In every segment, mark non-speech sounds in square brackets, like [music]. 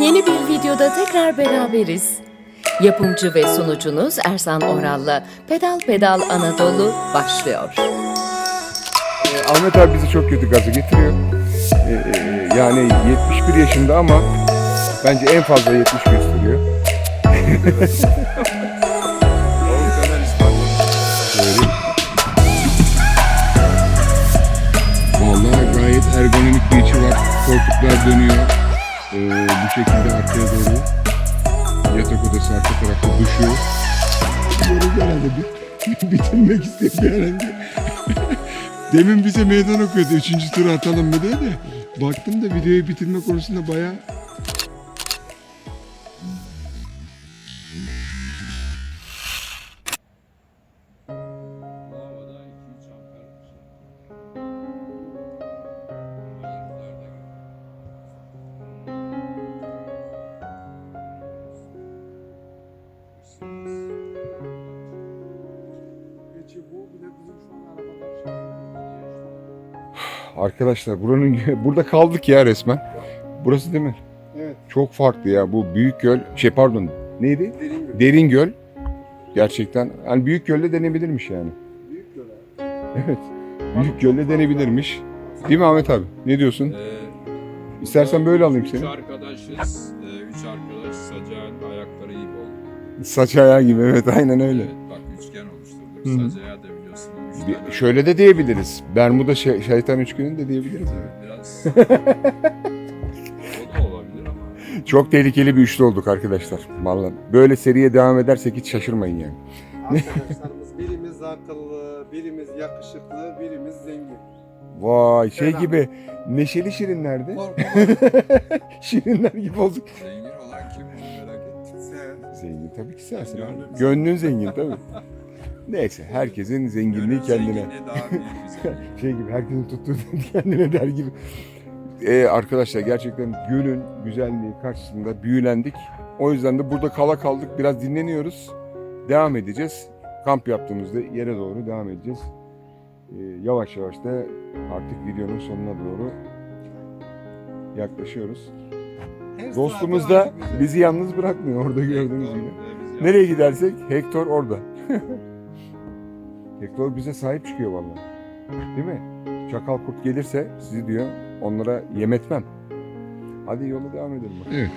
Yeni bir videoda tekrar beraberiz. Yapımcı ve sunucunuz Ersan Oral'la Pedal Pedal Anadolu başlıyor. Ahmet abi bizi çok kötü gaza getiriyor. Ee, e, yani 71 yaşında ama bence en fazla 70 gösteriyor. Vallahi gayet ergonomik bir içi var. Koltuklar dönüyor. Bu şekilde arkaya doğru. Yatak odası arka tarafta duşu. Yoruldu herhalde bir. [laughs] Bitirmek istemiyor herhalde. [laughs] Demin bize meydan okuyordu. Üçüncü turu atalım mı diye de. Baktım da videoyu bitirme konusunda bayağı Arkadaşlar buranın [laughs] burada kaldık ya resmen. Burası değil mi? Evet. Çok farklı ya bu büyük göl. Şey pardon neydi? Derin göl. Derin göl. Gerçekten. Yani büyük gölde denebilirmiş yani. Büyük göl. Evet. Büyük gölde denebilirmiş. Değil mi Ahmet abi? Ne diyorsun? Ee, İstersen böyle alayım üç seni. arkadaşız. Ee, üç arkadaş sacağın ayakları iyi oldu. Saç ayağı gibi evet aynen öyle. Evet, bak üçgen oluşturduk. Hı Bir- şöyle de diyebiliriz. Bermuda şey- şeytan üçgeni de diyebiliriz. Evet, Biraz [laughs] o da olabilir ama. Çok tehlikeli bir üçlü olduk arkadaşlar. Vallahi böyle seriye devam edersek hiç şaşırmayın yani. Arkadaşlarımız [laughs] birimiz akıllı, birimiz yakışıklı, birimiz zengin. Vay şey Selam. gibi neşeli şirinlerdi. [laughs] Şirinler gibi olduk. Zengin olan kim merak ettim. Sen. Zengin tabii ki sensin. Gönlüm abi. Gönlün zengin tabii. Neyse herkesin zenginliği Gönül kendine. zenginliği daha büyük bir [laughs] zenginlik. Şey gibi herkesin tuttuğu [laughs] kendine der gibi. Ee, arkadaşlar gerçekten gölün güzelliği karşısında büyülendik. O yüzden de burada kala kaldık. Biraz dinleniyoruz. Devam edeceğiz. Kamp yaptığımızda yere doğru devam edeceğiz. Ee, yavaş yavaş da artık videonun sonuna doğru yaklaşıyoruz. Her Dostumuz da bizi yalnız bırakmıyor orada gördüğünüz gibi. Nereye gidersek Hector orada. [laughs] Hector bize sahip çıkıyor vallahi. Değil mi? Çakal kurt gelirse sizi diyor onlara yem etmem. Hadi yola devam edelim. Evet.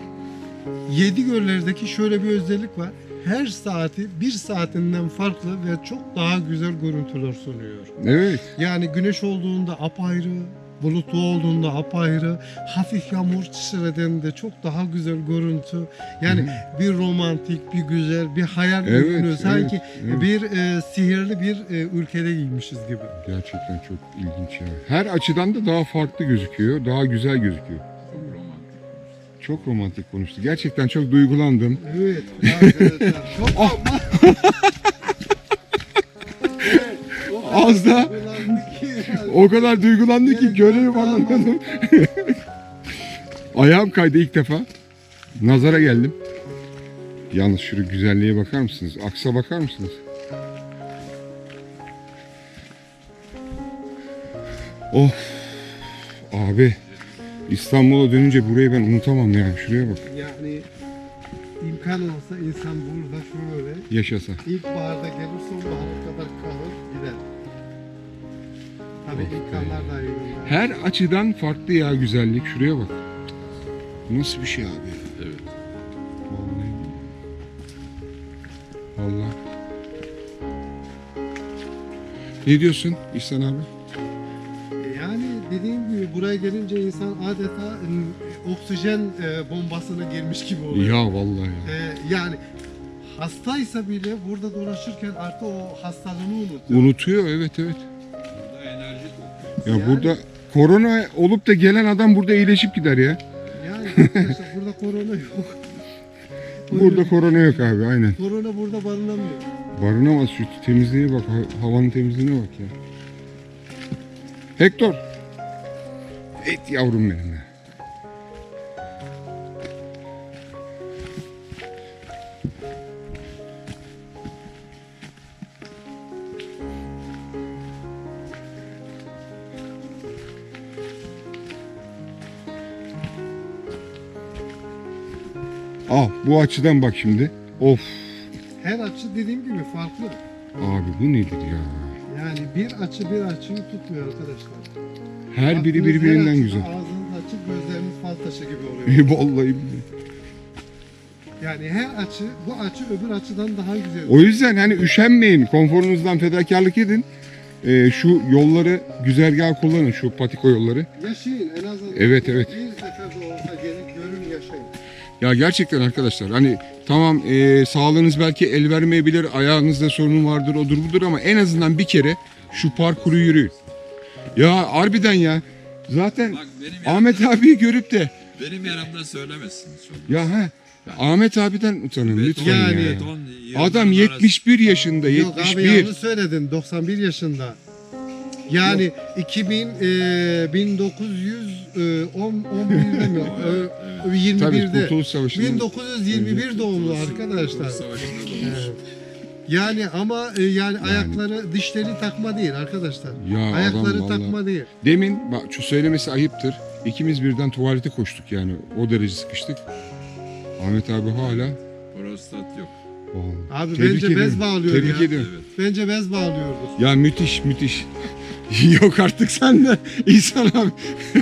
Yedi göllerdeki şöyle bir özellik var. Her saati bir saatinden farklı ve çok daha güzel görüntüler sunuyor. Evet. Yani güneş olduğunda apayrı, bulutlu olduğunda apayrı, hafif yağmur çişireden çok daha güzel görüntü. Yani bir romantik, bir güzel, bir hayal Evet, ürünü. evet, Sanki evet. bir e, sihirli bir e, ülkede giymişiz gibi. Gerçekten çok ilginç ya. Her açıdan da daha farklı gözüküyor. Daha güzel gözüküyor. Çok romantik. Çok romantik konuştu. Gerçekten çok duygulandım. Evet [laughs] arkadaşlar çok Ah! [laughs] Az da o kadar duygulandı ki göreyim anlamadım. [laughs] Ayağım kaydı ilk defa. Nazara geldim. Yalnız şu güzelliğe bakar mısınız? Aksa bakar mısınız? Of. Abi. İstanbul'a dönünce burayı ben unutamam yani. Şuraya bak. Yani imkan olsa insan burada şöyle Yaşasa. İlkbaharda gelir sonbahara kadar kalır gider. Tabii. Her açıdan farklı ya güzellik. Şuraya bak. Nasıl bir şey abi? Evet. Vallahi. Allah. Ne diyorsun İhsan abi? Yani dediğim gibi buraya gelince insan adeta e, oksijen e, bombasına girmiş gibi oluyor. Ya vallahi ya. E, yani hastaysa bile burada dolaşırken artık o hastalığını unutuyor. Unutuyor evet evet. Ya Yani- burada korona olup da gelen adam burada iyileşip gider ya. Yani burada korona yok. [laughs] Burada korona yok abi aynen. Korona burada barınamıyor. Barınamaz şu temizliğe bak, ha- havanın temizliğine bak ya. Hector. Et yavrum benim ya. Bu açıdan bak şimdi. Of Her açı dediğim gibi farklı. abi bu nedir ya? Yani bir açı bir açıyı tutmuyor arkadaşlar. Her biri Baktığınız birbirinden her açıda güzel. Ağzınız açık gözleriniz fal taşı gibi oluyor. Vallahi billahi. Yani her açı bu açı öbür açıdan daha güzel. O yüzden hani üşenmeyin. Konforunuzdan fedakarlık edin. Ee, şu yolları güzergah kullanın şu patiko yolları. Yaşayın en azından. Evet, evet. Bir olsa gelip görün yaşayın. Ya gerçekten arkadaşlar hani tamam e, sağlığınız belki el vermeyebilir, ayağınızda sorun vardır, odur budur ama en azından bir kere şu parkuru yürüyün. Ya harbiden ya. Zaten Bak benim yanımda, Ahmet abiyi görüp de benim yanımda söylemezsiniz. Çok. ya he Ahmet abiden utanın Beton, lütfen Yani- ya. beton, Adam yıldızın 71 yaşında, Yok abi 71. yanlış söyledin 91 yaşında. Yani 2000 e, 1911'de mi? Evet, [laughs] Ö- 21'de. Tabii Kurtuluş Savaşı'nın 1921 doğumlu arkadaşlar. Evet. Yani ama e, yani, ayakları dişleri takma değil arkadaşlar. Ya Ayakları adam vallahi. takma değil. Demin bak şu söylemesi ayıptır. İkimiz birden tuvalete koştuk yani. O derece sıkıştık. Ahmet abi hala Prostat yok. Vallahi. Abi Tebrik bence ediyorum. bez bağlıyor Tebrik ya. ediyorum. Evet. Bence bez bağlıyordur. Ya müthiş müthiş. [laughs] Yok artık sen de İhsan abi.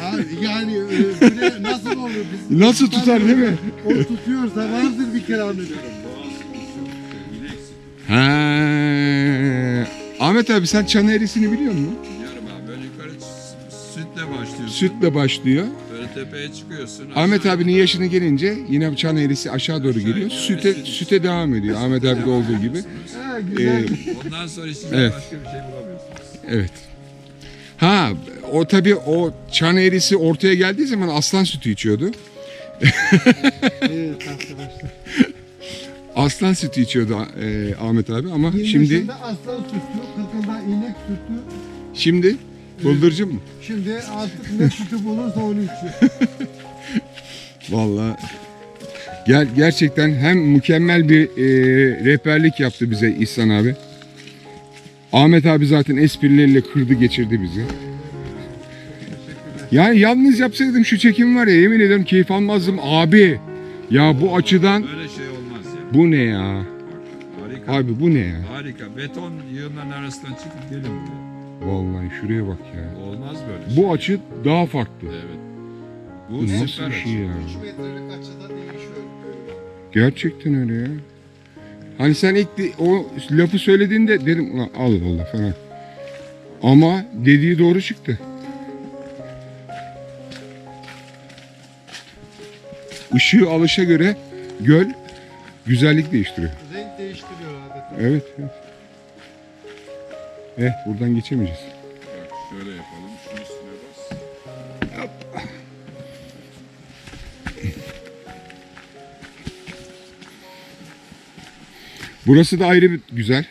Abi yani e, böyle nasıl olur biz? [laughs] Nasıl tutar değil mi? O tutuyorsa vardır bir kere anlıyorum. He. Ahmet abi sen çan eğrisini biliyor musun? Biliyorum abi böyle yukarı s- sütle başlıyorsun. Sütle başlıyor. Böyle tepeye çıkıyorsun. Ahmet aşağı- abinin yaşını gelince yine çan eğrisi aşağı doğru geliyor. Süte süt- süte devam ediyor. Ahmet abi de olduğu gibi. Ha Ee, güzel. Ondan sonra içinde Evet. başka bir şey bulamıyorsunuz. evet. Ha o tabii o çan eğrisi ortaya geldiği zaman aslan sütü içiyordu. evet arkadaşlar. Aslan sütü içiyordu e, Ahmet abi ama 25'inde şimdi aslan sütü, 40'ında inek sütü. şimdi bıldırcın mı? Şimdi artık ne sütü bulursa onu içiyor. [laughs] Vallahi ger gerçekten hem mükemmel bir e, rehberlik yaptı bize İhsan abi. Ahmet abi zaten esprileriyle kırdı geçirdi bizi. Yani yalnız yapsaydım şu çekim var ya yemin ediyorum keyif almazdım abi. Ya bu açıdan Böyle şey olmaz ya. bu ne ya? Harika. Abi bu ne ya? Harika. Beton yığınların arasından çıkıp gelin buraya. Vallahi şuraya bak ya. Olmaz böyle şey. Bu açı daha farklı. Evet. Bu, Bu nasıl süper bir şey açı. ya? 3 metrelik açıda değişiyor. Gerçekten öyle ya. Hani sen ilk o lafı söylediğinde dedim ulan Allah Allah falan. Ama dediği doğru çıktı. Işığı alışa göre göl güzellik değiştiriyor. Renk değiştiriyor adeta. Evet. evet. Eh buradan geçemeyeceğiz. Bak şöyle yapalım. Burası da ayrı bir güzel.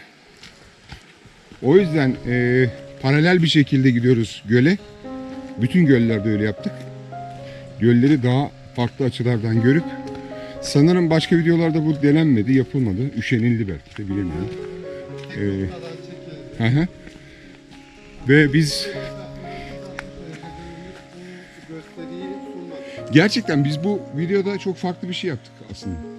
O yüzden e, paralel bir şekilde gidiyoruz göle. Bütün göllerde öyle yaptık. Gölleri daha farklı açılardan görüp sanırım başka videolarda bu denenmedi, yapılmadı. Üşenildi belki de bilemiyorum. Ee. Hı hı. Ve biz gerçekten biz bu videoda çok farklı bir şey yaptık aslında.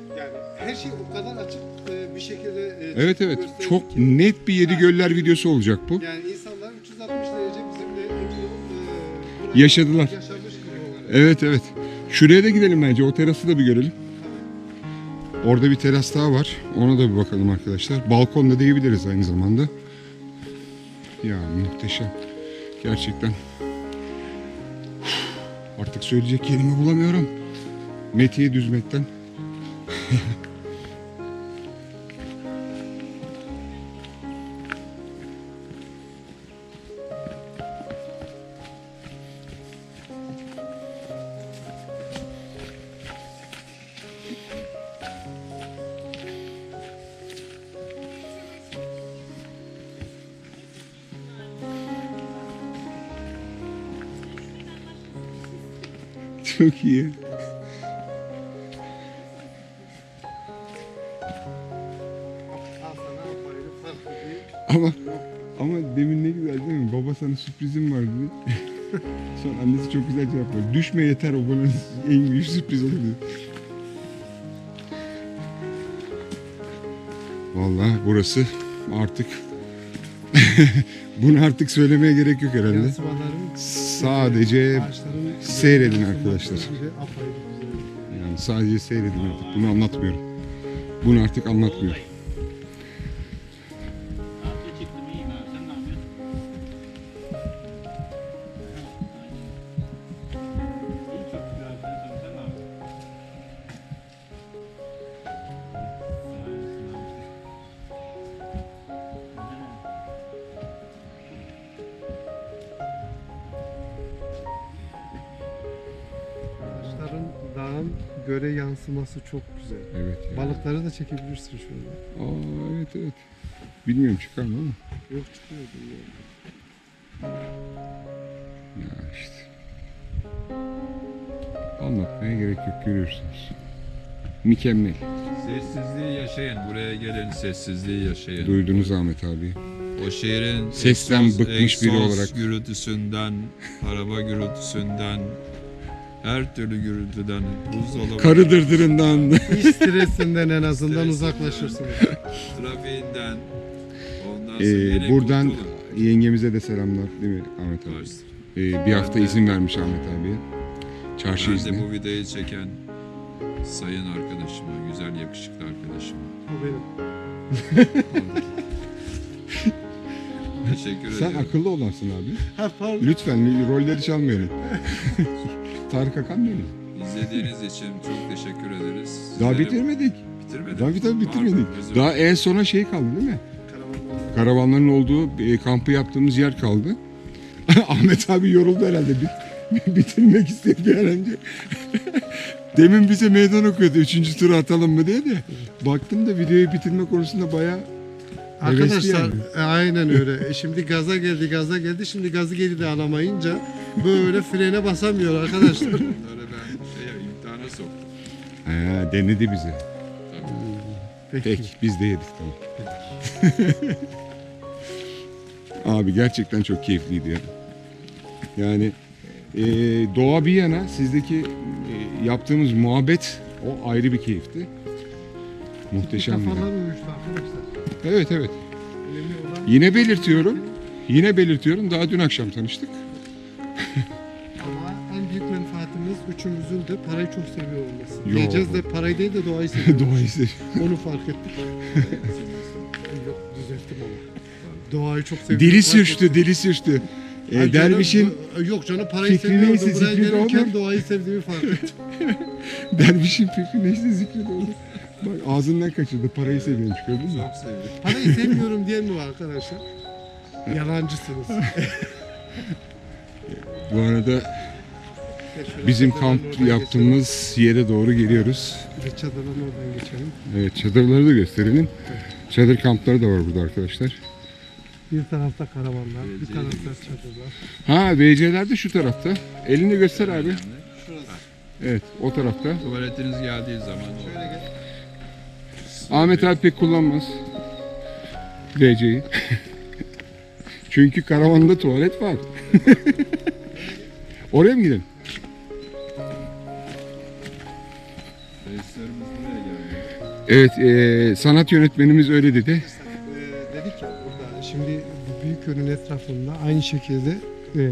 Her şey o kadar açık e, bir şekilde e, Evet evet çok ki. net bir yedi göller videosu olacak bu. Yani insanlar 360 derece bizimle olup e, burayı Yaşadılar. Yaşamış gibi olarak. Evet evet. Şuraya da gidelim bence. O terası da bir görelim. Orada bir teras daha var. Ona da bir bakalım arkadaşlar. Balkon da diyebiliriz aynı zamanda. Ya muhteşem. Gerçekten. Artık söyleyecek kelime bulamıyorum. Metiye düzmekten. [laughs] Çok iyi. Ama ama demin ne güzel değil mi? Baba sana sürprizim var dedi. [laughs] Sonra annesi çok güzel cevap verdi. Düşme yeter o bana en büyük sürpriz olur. Vallahi burası artık [laughs] bunu artık söylemeye gerek yok herhalde. Sadece seyredin arkadaşlar. Yani sadece seyredin artık. Bunu anlatmıyorum. Bunu artık anlatmıyorum. Dağın göre yansıması çok güzel. Evet. ya. Balıkları da çekebilirsin şöyle. Aa, evet evet. Bilmiyorum çıkar mı ama. Yok çıkıyor. bilmiyorum. Ya işte. Anlatmaya gerek yok görüyorsunuz. Mükemmel. Sessizliği yaşayın. Buraya gelin sessizliği yaşayın. Duydunuz Ahmet abi. O şehrin Sesten egzoz- bıkmış biri egzoz olarak. gürültüsünden, araba gürültüsünden, her türlü gürültüden, buzdolabı, Karı dırdırından. [laughs] İş stresinden en azından Stresinden. uzaklaşırsın. trafiğinden, ondan sonra Ee, buradan kurtulun. yengemize de selamlar değil mi Ahmet abi? Varsın. Ee, bir hafta izin vermiş Ahmet abiye. Çarşı Ben izni. de bu videoyu çeken sayın arkadaşıma, güzel yakışıklı arkadaşıma O benim. teşekkür Sen ediyorum. akıllı olansın abi. Ha pardon. Lütfen rolleri çalmayalım. [laughs] Tarık Akan benim. İzlediğiniz için çok teşekkür ederiz. Daha Sizlerin- bitirmedik. Bitirmedik. Daha tabii bitirmedik. Pardon, Daha en sona şey kaldı değil mi? Karavanlar. Karavanların olduğu e, kampı yaptığımız yer kaldı. [laughs] Ahmet abi yoruldu herhalde. Bit- bitirmek istedi bir an önce. [laughs] Demin bize meydan okuyordu. Üçüncü turu atalım mı diye de. Baktım da videoyu bitirme konusunda bayağı Arkadaşlar yani. e, aynen öyle. E, Şimdi gaza geldi gaza geldi. Şimdi gazı geri de alamayınca böyle frene basamıyor arkadaşlar. Bunları ben şeye, imtihana soktum. ha, denedi bizi. Peki. Peki biz de yedik tamam. Abi gerçekten çok keyifliydi ya. Yani e, doğa bir yana sizdeki e, yaptığımız muhabbet o ayrı bir keyifti. Muhteşem. Kafalar uyuştu arkadaşlar. Evet evet. Olan Yine belirtiyorum. Yine belirtiyorum. Daha dün akşam tanıştık. ama en büyük menfaatimiz üçümüzün de parayı çok seviyor olması. Yo. Diyeceğiz de parayı değil de doğayı seviyoruz. [laughs] Doğayı sev- Onu fark ettik. Yok düzelttim ama. Doğayı çok seviyoruz. Fark sürçtü, dili sürçtü. E, Ay canım, dervişin yok canım parayı fikri seviyordum. neyse Buraya zikri de gelirken olur. doğayı sevdiğimi fark ettim. [laughs] dervişin fikri neyse zikri de olur. Bak ağzından kaçırdı. Parayı seviyormuş gördün mü? Çok sevdim. Parayı sevmiyorum diyen mi var arkadaşlar? Yalancısınız. [laughs] Bu arada bizim kamp yaptığımız yere doğru geliyoruz. geçelim. Çadırların oradan geçelim. Evet çadırları da gösterelim. Çadır kampları da var burada arkadaşlar. Bir tarafta karavanlar, bir tarafta çadırlar. Ha VC'ler de şu tarafta. Elini göster abi. Şurası. Evet o tarafta. Tuvaletiniz geldiği zaman. Şöyle gel. Ahmet abi pek kullanmaz. VC'yi. [laughs] Çünkü karavanda tuvalet var. [laughs] Oraya mı gidelim? Evet e, sanat yönetmenimiz öyle dedi. Ee, dedik ya burada şimdi bu büyük gölün etrafında aynı şekilde ee,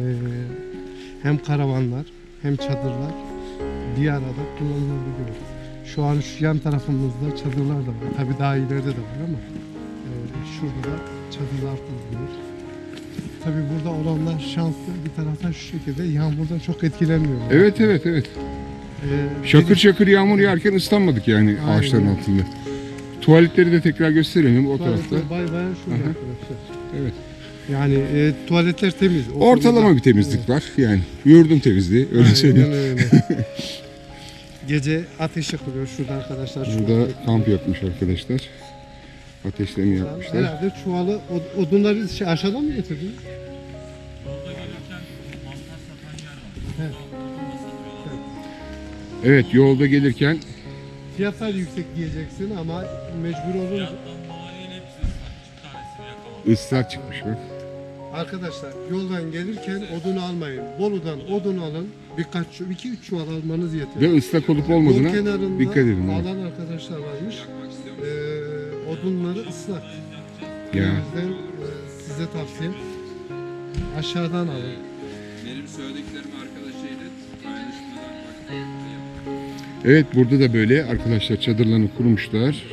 hem karavanlar hem çadırlar bir arada kullanılabiliyor. Şu an şu yan tarafımızda çadırlar da var. Tabii daha ileride de var ama ee, şurada da çadırlar kurulmuş. Tabii burada olanlar şanslı bir taraftan şu şekilde yağmurdan çok etkilenmiyor. Evet evet evet. Ee, Şakır şakır yağmur yağarken ıslanmadık yani Aynen. ağaçların altında. Tuvaletleri de tekrar gösterelim o tarafta. Tuvaletler Bay bayan şurada Aha. arkadaşlar. Evet. Yani e, tuvaletler temiz. O Ortalama konuda- bir temizlik var yani. Yurdum temizliği öyle Aynen söyleyeyim. öyle. [laughs] Gece ateş yakılıyor şurada arkadaşlar. Burada an. kamp yapmış arkadaşlar. Ateşlerini yapmışlar. Herhalde çuvalı od- odunları şey aşağıdan mı getirdin? Yolda gelirken mantar satan yer var. Evet. Evet yolda gelirken Fiyatlar yüksek diyeceksin ama mecbur olunca. Islak çıkmış bak. Arkadaşlar yoldan gelirken odun almayın. Bolu'dan odun alın. Birkaç, iki üç çuval almanız yeter. Ve ıslak olup Yol olmadığına kenarında dikkat edin. alan arkadaşlar varmış. Ee, odunları ıslak. O Ya. yüzden e, size tavsiyem aşağıdan alın. Benim söylediklerimi arkadaşa ilet. Paylaşmadan yap. Evet burada da böyle arkadaşlar çadırlarını kurmuşlar.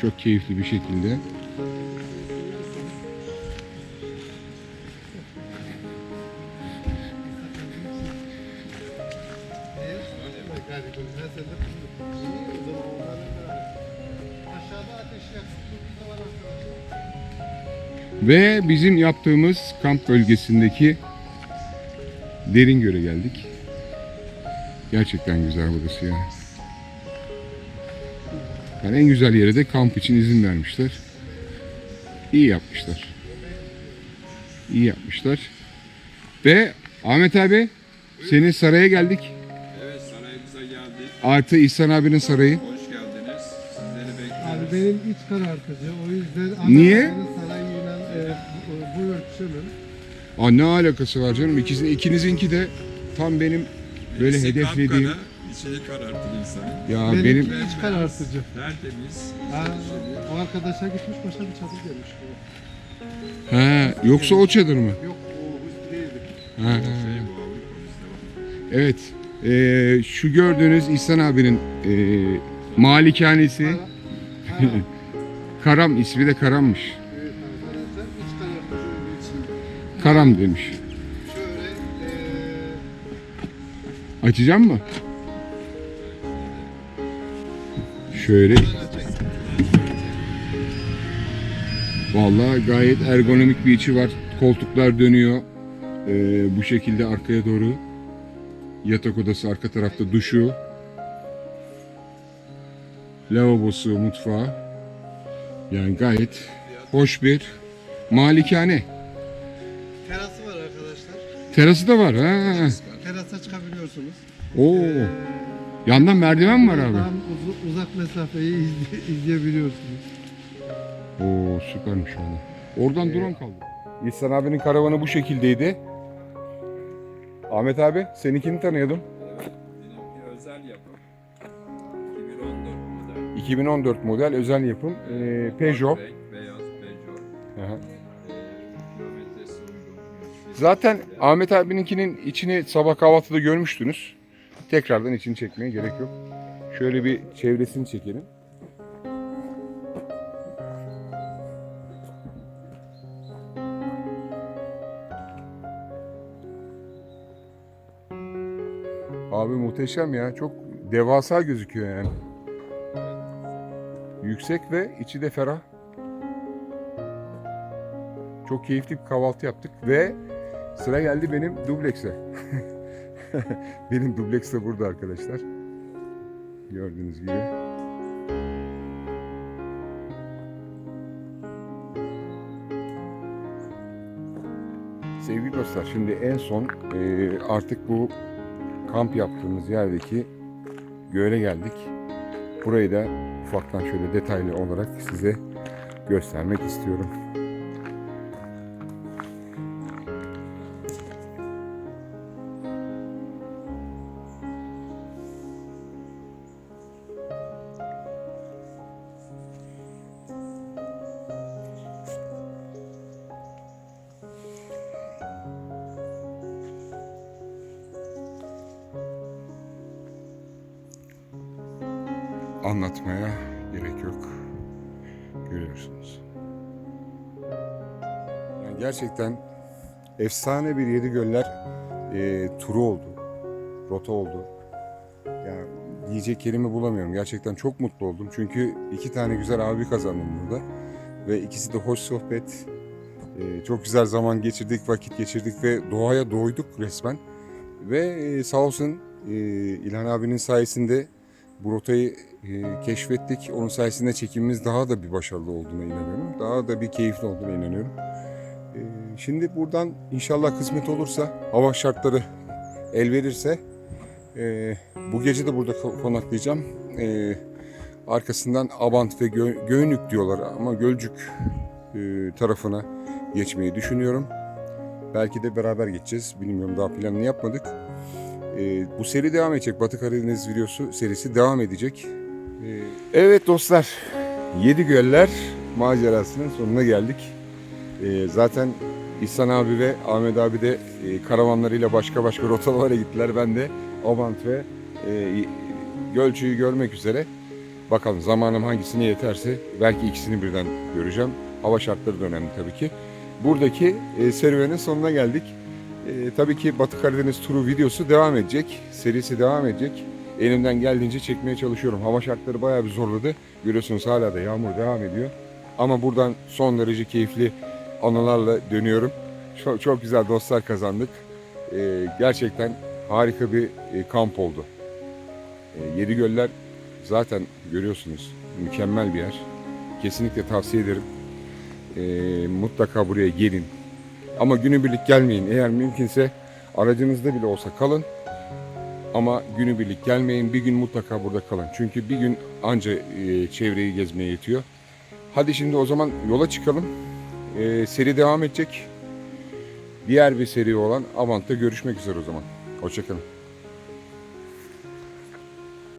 Çok keyifli bir şekilde. Ve bizim yaptığımız kamp bölgesindeki derin göle geldik. Gerçekten güzel burası ya. Yani en güzel yere de kamp için izin vermişler. İyi yapmışlar. İyi yapmışlar. Ve Ahmet abi senin saraya geldik. Evet sarayımıza geldik. Artı İhsan abinin sarayı. Hoş geldiniz. Sizleri Abi bekliyoruz. benim iç karartıcı. O yüzden Niye? Sarayıyla e, bu, ölçümün Aa, ne alakası var canım? İkisi, ikinizinki de tam benim böyle Birisi hedeflediğim. kapkara, içini karartır insanı. Ya benimki benim iç karartıcı. Tertemiz. Ha, o arkadaşa gitmiş başka bir çadır gelmiş. ha yoksa o çadır mı? Yok o hız değildi. Ha. Şey bu Avrupa bizde var. Evet. Ee, şu gördüğünüz İhsan abinin e, malikanesi Ha, ha, [laughs] Karam ismi de Karam'mış. Karam demiş. Açacağım mı? Şöyle. Vallahi gayet ergonomik bir içi var. Koltuklar dönüyor. Ee, bu şekilde arkaya doğru. Yatak odası arka tarafta duşu. Lavabosu, mutfağı. Yani gayet hoş bir malikane. Terası da var ha. Terasa çıkabiliyorsunuz. Oo. Ee, Yandan merdiven mi var abi? Uzu- uzak mesafeyi izle- izleyebiliyorsunuz. Oo süpermiş valla. Oradan drone kaldı. İhsan abinin karavanı bu şekildeydi. Ahmet abi seninkini tanıyordum. Benimki özel yapım. 2014 model. 2014 model özel yapım ee, Peugeot. Renk, beyaz Peugeot. Aha. Zaten Ahmet abininkinin içini sabah kahvaltıda görmüştünüz. Tekrardan içini çekmeye gerek yok. Şöyle bir çevresini çekelim. Abi muhteşem ya. Çok devasa gözüküyor yani. Yüksek ve içi de ferah. Çok keyifli bir kahvaltı yaptık ve sıra geldi benim dublekse. [laughs] benim dubleks de burada arkadaşlar. Gördüğünüz gibi. Sevgili dostlar şimdi en son e, artık bu kamp yaptığımız yerdeki göle geldik. Burayı da ufaktan şöyle detaylı olarak size göstermek istiyorum. Gerçekten efsane bir Yedi Göller e, turu oldu. Rota oldu. Yani diyecek kelime bulamıyorum. Gerçekten çok mutlu oldum. Çünkü iki tane güzel abi kazandım burada. Ve ikisi de hoş sohbet. E, çok güzel zaman geçirdik, vakit geçirdik ve doğaya doyduk resmen. Ve e, sağ olsun e, İlhan abinin sayesinde bu rotayı e, keşfettik. Onun sayesinde çekimimiz daha da bir başarılı olduğuna inanıyorum. Daha da bir keyifli olduğuna inanıyorum. E, şimdi buradan inşallah kısmet olursa, hava şartları el verirse e, bu gece de burada ko- konaklayacağım. E, arkasından Abant ve Gö- Göynük diyorlar ama Gölcük e, tarafına geçmeyi düşünüyorum. Belki de beraber geçeceğiz. Bilmiyorum daha planını yapmadık. Ee, bu seri devam edecek. Batı Karadeniz videosu serisi devam edecek. Ee, evet dostlar. Yedi Göller macerasının sonuna geldik. Ee, zaten İhsan abi ve Ahmet abi de e, karavanlarıyla başka başka rotalara gittiler. Ben de Abant ve e, Gölçü'yü görmek üzere. Bakalım zamanım hangisine yeterse belki ikisini birden göreceğim. Hava şartları da önemli tabii ki. Buradaki e, serüvenin sonuna geldik. E, tabii ki Batı Karadeniz turu videosu devam edecek. Serisi devam edecek. Elimden geldiğince çekmeye çalışıyorum. Hava şartları bayağı bir zorladı. Görüyorsunuz hala da yağmur devam ediyor. Ama buradan son derece keyifli anılarla dönüyorum. Çok, çok güzel dostlar kazandık. E, gerçekten harika bir e, kamp oldu. E, Yedi Göller zaten görüyorsunuz mükemmel bir yer. Kesinlikle tavsiye ederim. E, mutlaka buraya gelin. Ama günübirlik gelmeyin. Eğer mümkünse aracınızda bile olsa kalın. Ama günübirlik gelmeyin. Bir gün mutlaka burada kalın. Çünkü bir gün anca e, çevreyi gezmeye yetiyor. Hadi şimdi o zaman yola çıkalım. E, seri devam edecek. Diğer bir seri olan Avant'ta görüşmek üzere o zaman. Hoşçakalın.